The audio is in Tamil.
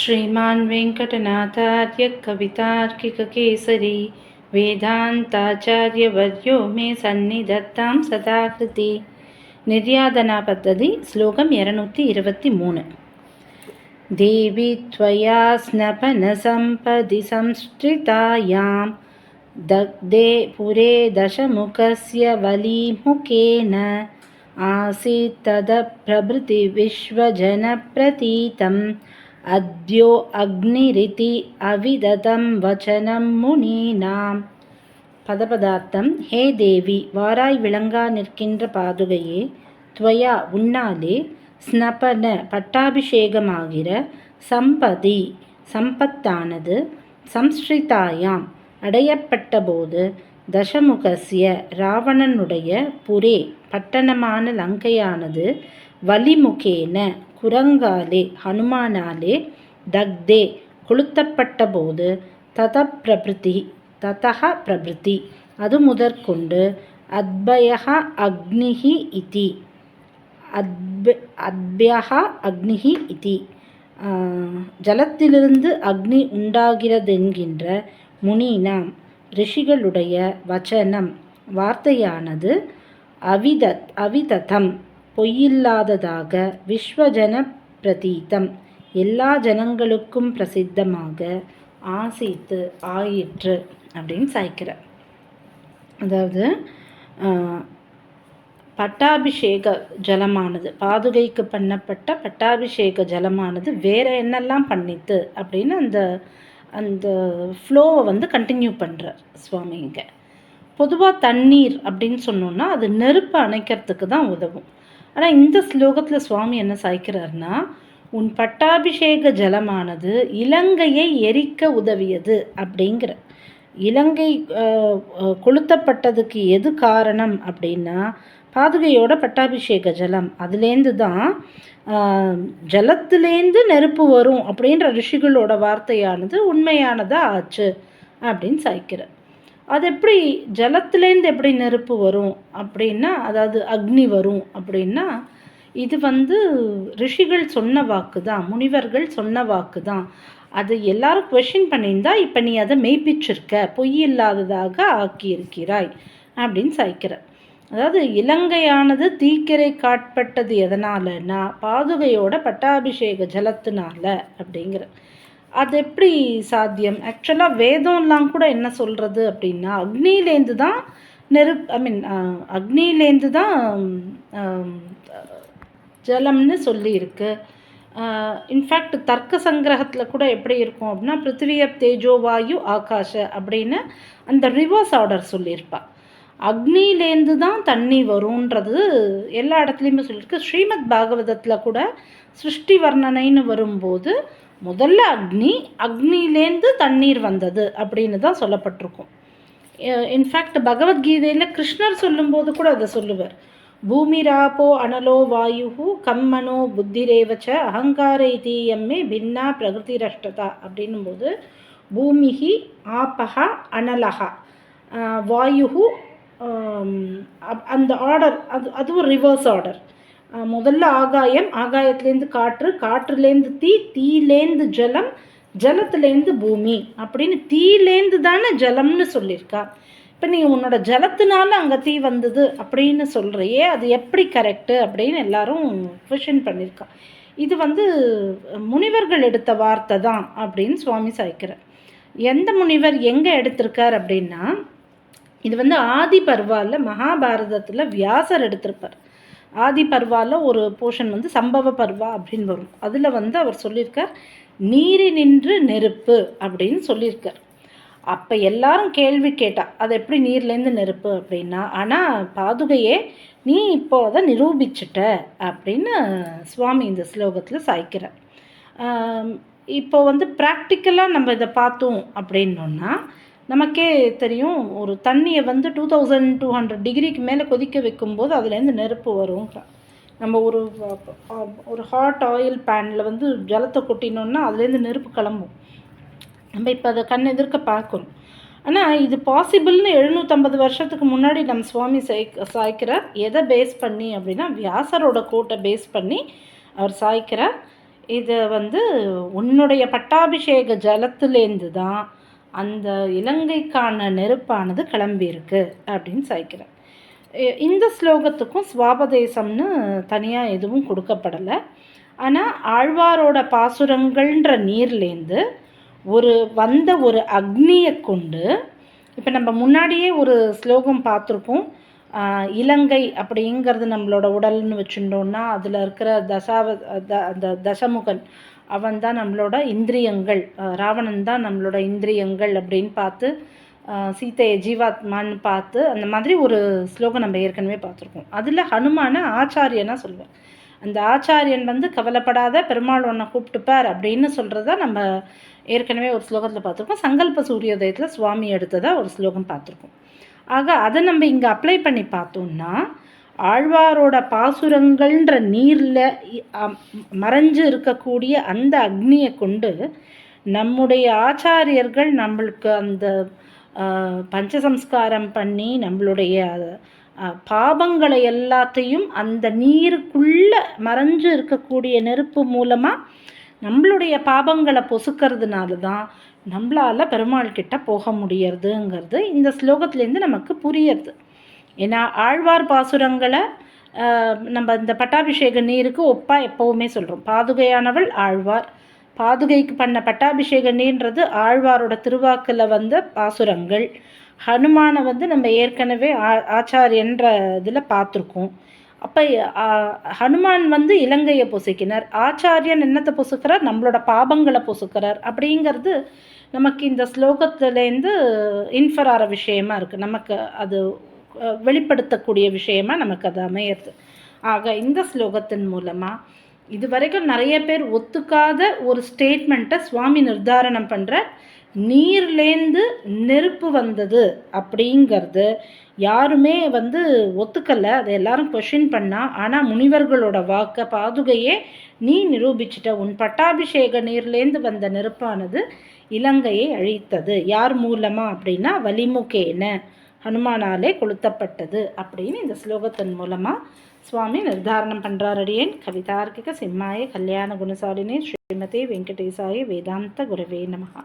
श्रीमान् वेङ्कटनाथार्य कवितार्किककेसरी वेदान्ताचार्यवर्यो मे सन्निधत्तां सदाकृति निर्यादना पद्धति श्लोकम् இரநூத்தி இருபத்தி மூணு देवी त्वया स्नपनसम्पदि संश्रितायां दग्धे पुरे दशमुखस्य वलीमुखेन आसीत् तदप्रभृति विश्वजनप्रतीतम् अद्यो अग्निरिति अविदतं वचनं मुनीनाम् பதபதார்த்தம் ஹே தேவி வாராய் விளங்கா நிற்கின்ற பாதுகையே துவயா உன்னாலே ஸ்னபன பட்டாபிஷேகமாகிற சம்பதி சம்பத்தானது சம்ஸ்ரிதாயாம் அடையப்பட்டபோது தசமுகசிய ராவணனுடைய புரே பட்டணமான லங்கையானது வலிமுகேன குரங்காலே ஹனுமானாலே தக்தே கொளுத்தப்பட்டபோது தத பிரபிருதி ததா பிரபிருதி அது முதற்கொண்டு அத்பயः அக்னிஹி இதி அத்ப அத்பயः அக்னிஹி இதி. ஜலத்திலிருந்து அக்னி உண்டாகிறதென்கின்ற முனினாம் ரிஷிகளுடைய வச்சனம் வார்த்தையானது அவிதத் அவிததம். பொய்யில்லாததாக விஸ்வஜன பிரதீதம். எல்லா ஜனங்களுக்கும் பிரசித்தமாக ஆசித்து ஆயிற்று அப்படின்னு சாய்க்கிறார். அதாவது பட்டாபிஷேக ஜலமானது பாதுகைக்கு பண்ணப்பட்ட பட்டாபிஷேக ஜலமானது வேற என்னெல்லாம் பண்ணித்து அப்படின்னு அந்த அந்த ஃப்ளோவை வந்து கண்டினியூ பண்ணுறார் சுவாமிங்க பொதுவாக தண்ணீர் அப்படின்னு சொன்னோன்னா அது நெருப்பு அணைக்கிறதுக்கு தான் உதவும். ஆனால் இந்த ஸ்லோகத்தில் சுவாமி என்ன சாய்க்கிறார்னா உன் பட்டாபிஷேக ஜலமானது இலங்கையை எரிக்க உதவியது அப்படிங்கிற. இலங்கை கொளுத்தப்பட்டதுக்கு எது காரணம் அப்படின்னா பாதுகையோட பட்டாபிஷேக ஜலம். அதுலேருந்து தான் ஜலத்துலேருந்து நெருப்பு வரும் அப்படின்ற ரிஷிகளோட வார்த்தையானது உண்மையானதாக ஆச்சு அப்படின்னு சாய்க்கிறேன் அது எப்படி ஜலத்துலேருந்து எப்படி நெருப்பு வரும் அப்படின்னா அதாவது அக்னி வரும் அப்படின்னா இது வந்து ரிஷிகள் சொன்ன வாக்கு தான் முனிவர்கள் சொன்ன வாக்கு தான் அது எல்லாரும் கொஷின் பண்ணியிருந்தா இப்போ நீ அதை மெய்ப்பிச்சிருக்க பொய் இல்லாததாக ஆக்கியிருக்கிறாய் அப்படின்னு சாய்க்கிற. அதாவது இலங்கையானது தீக்கிரை காட்பட்டது எதனாலன்னா பாதுகையோட பட்டாபிஷேக ஜலத்தினால அப்படிங்கிற. அது எப்படி சாத்தியம்? ஆக்சுவலாக வேதம்லாம் கூட என்ன சொல்கிறது அப்படின்னா அக்னிலேருந்து தான் நெருப் ஐ மீன் அக்னியிலேருந்து தான் ஜலம்னு சொல்லியிருக்கு. இன்ஃபேக்ட் தர்க்க சங்கிரகத்தில் கூட எப்படி இருக்கும் அப்படின்னா பிருத்திவிய தேஜோ வாயு ஆகாஷ அப்படின்னு அந்த ரிவர்ஸ் ஆர்டர் சொல்லியிருப்பா. அக்னிலேருந்து தான் தண்ணி வரும்ன்றது எல்லா இடத்துலையுமே சொல்லியிருக்கு. ஸ்ரீமத் பாகவதத்தில் கூட சிருஷ்டி வர்ணனைன்னு வரும்போது முதல்ல அக்னி அக்னிலேருந்து தண்ணீர் வந்தது அப்படின்னு தான் சொல்லப்பட்டிருக்கும். இன்ஃபேக்ட் பகவத்கீதையில் கிருஷ்ணர் சொல்லும்போது கூட அதை சொல்லுவார். பூமிராப்போ அனலோ வாயு கம்மனோ புத்திரேவச்ச அகங்கார இதீயம்மே பின்னா பிரகிருதிரஷ்டதா அப்படின்னும் போது பூமிஹி ஆப்பகா அனலகா வாயு அந்த ஆர்டர் அது அதுவும் ரிவர்ஸ் ஆர்டர் முதல்ல ஆகாயம் ஆகாயத்துலேருந்து காற்று காற்றுலேருந்து தீ தீலேருந்து ஜலம் ஜலத்துலேருந்து பூமி அப்படின்னு தீலேருந்து தானே ஜலம்னு சொல்லியிருக்கா. இப்போ நீ உன்னோட ஜலத்தினால அங்கே தீ வந்தது அப்படின்னு சொல்கிறையே அது எப்படி கரெக்டு அப்படின்னு எல்லாரும் கொஷின் பண்ணியிருக்கா. இது வந்து முனிவர்கள் எடுத்த வார்த்தை தான் அப்படின்னு சுவாமி சாய்க்கிறார். எந்த முனிவர் எங்கே எடுத்திருக்கார் அப்படின்னா இது வந்து ஆதி பர்வாவில் மகாபாரதத்தில் வியாசர் எடுத்திருப்பார். ஆதி பர்வாவில் ஒரு போர்ஷன் வந்து சம்பவ பர்வா அப்படின்னு வரும். அதில் வந்து அவர் சொல்லியிருக்கார் நீரி நின்று நெருப்பு அப்படின்னு சொல்லியிருக்கார். அப்போ எல்லாரும் கேள்வி கேட்டா அது எப்படி நீர்லேருந்து நெருப்பு? அப்படின்னா ஆனால் பாதுகையே நீ இப்போ அதை நிரூபிச்சிட்ட அப்படின்னு சுவாமி இந்த ஸ்லோகத்தில் சாய்க்கிறார். இப்போ வந்து ப்ராக்டிக்கலாக நம்ம இதை பார்த்தோம் அப்படின்னோன்னா நமக்கே தெரியும் ஒரு தண்ணியை வந்து டூ தௌசண்ட் டூ ஹண்ட்ரட் டிகிரிக்கு மேலே கொதிக்க வைக்கும்போது அதுலேருந்து நெருப்பு வரும் நம்ம ஒரு ஒரு ஹாட் ஆயில் பேனில் வந்து ஜலத்தை கொட்டினோன்னா அதுலேருந்து நெருப்பு கிளம்பும். நம்ம இப்போ அதை கண் எதிர்க்க பார்க்கணும். ஆனால் இது பாசிபிள்னு எழுநூற்றம்பது வருஷத்துக்கு முன்னாடி நம்ம சுவாமி சாய் சாய்க்கிறார். எதை பேஸ் பண்ணி அப்படின்னா வியாசரோட கோட்டை பேஸ் பண்ணி அவர் சாய்க்கிறார். இதை வந்து உன்னுடைய பட்டாபிஷேக ஜலத்துலேருந்து தான் அந்த இலங்கைக்கான நெருப்பானது கிளம்பியிருக்கு அப்படின்னு சாய்க்கிறார். இந்த ஸ்லோகத்துக்கும் சுவாபதேசம்னு தனியாக எதுவும் கொடுக்கப்படலை. ஆனால் ஆழ்வாரோட பாசுரங்கள்ன்ற நீர்லேருந்து ஒரு வந்த ஒரு அக்னியை கொண்டு இப்போ நம்ம முன்னாடியே ஒரு ஸ்லோகம் பார்த்துருக்கோம் இலங்கை அப்படிங்கிறது நம்மளோட உடல்னு வச்சுட்டோம்னா அதில் இருக்கிற தசாவ த- அந்த தசமுகன் அவன் தான் நம்மளோட இந்திரியங்கள். ராவணன் தான் நம்மளோட இந்திரியங்கள் அப்படின்னு பார்த்து சீத்தையை ஜீவாத்மான்னு பார்த்து அந்த மாதிரி ஒரு ஸ்லோகம் நம்ம ஏற்கனவே பார்த்துருக்கோம். அதில் ஹனுமான ஆச்சாரியனாக சொல்லுவேன் அந்த ஆச்சாரியன் வந்து கவலைப்படாத பெருமாள் ஒன்றை கூப்பிட்டுப்பார் அப்படின்னு சொல்கிறத நம்ம ஏற்கனவே ஒரு ஸ்லோகத்தில் பார்த்துருக்கோம். சங்கல்ப சூரியோதயத்தில் சுவாமி எடுத்ததாக ஒரு ஸ்லோகம் பார்த்துருக்கோம். ஆக அதை நம்ம இங்கே அப்ளை பண்ணி பார்த்தோம்னா ஆழ்வாரோட பாசுரங்கள்ன்ற நீரில் மறைஞ்சு இருக்கக்கூடிய அந்த அக்னியை கொண்டு நம்முடைய ஆச்சாரியர்கள் நம்மளுக்கு அந்த பஞ்சசம்ஸ்காரம் பண்ணி நம்மளுடைய பாவங்களை பாபங்களை எல்லாத்தையும் அந்த நீருக்குள்ளே மறைஞ்சு இருக்கக்கூடிய நெருப்பு மூலமாக நம்மளுடைய பாபங்களை பொசுக்கிறதுனால தான் நம்மளால் பெருமாள் கிட்ட போக முடியறதுங்கிறது இந்த ஸ்லோகத்துலேருந்து நமக்கு புரியறது. ஏன்னா ஆழ்வார் பாசுரங்களை நம்ம இந்த பட்டாபிஷேக நீருக்கு ஒப்பா எப்போவுமே சொல்கிறோம் பாதுகையானவள் ஆழ்வார். பாதுகைக்கு பண்ண பட்டாபிஷேக நீர்ன்றது ஆழ்வாரோட திருவாக்கில் வந்த பாசுரங்கள். ஹனுமானை வந்து நம்ம ஏற்கனவே ஆ ஆச்சாரியன்ற இதில் பார்த்துருக்கோம். அப்போ ஹனுமான் வந்து இலங்கையை பொசுக்கினார். ஆச்சாரியன் என்னத்தை பொசுக்கிறார்? நம்மளோட பாபங்களை பொசுக்கிறார். அப்படிங்கிறது நமக்கு இந்த ஸ்லோகத்துலேருந்து இன்ஃபர் ஆகிற விஷயமா இருக்குது நமக்கு அது வெளிப்படுத்தக்கூடிய விஷயமா நமக்கு அது அமையிறது. ஆக இந்த ஸ்லோகத்தின் மூலமாக இது வரைக்கும் நிறைய பேர் ஒத்துக்காத ஒரு ஸ்டேட்மெண்ட்டை சுவாமி நிர்தாரணம் பண்ணுற நீர்லேந்து நெருப்பு வந்தது அப்படிங்கிறது யாருமே வந்து ஒத்துக்கலை. அதை எல்லாரும் கொஷின் பண்ணா ஆனால் முனிவர்களோட வாக்க பாதுகையே நீ நிரூபிச்சிட்ட. உன் பட்டாபிஷேக நீர்லேந்து வந்த நெருப்பானது இலங்கையை அழித்தது. யார் மூலமா அப்படின்னா வலிமுகேன ஹனுமானாலே கொளுத்தப்பட்டது அப்படின்னு இந்த ஸ்லோகத்தின் மூலமாக சுவாமி நிர்தாரணம் பண்ணுறாரடியேன் கவிதார்க்கிக சிம்மாய கல்யாண குணசாலினே ஸ்ரீமதி வெங்கடேசாய வேதாந்த குரவே நமகா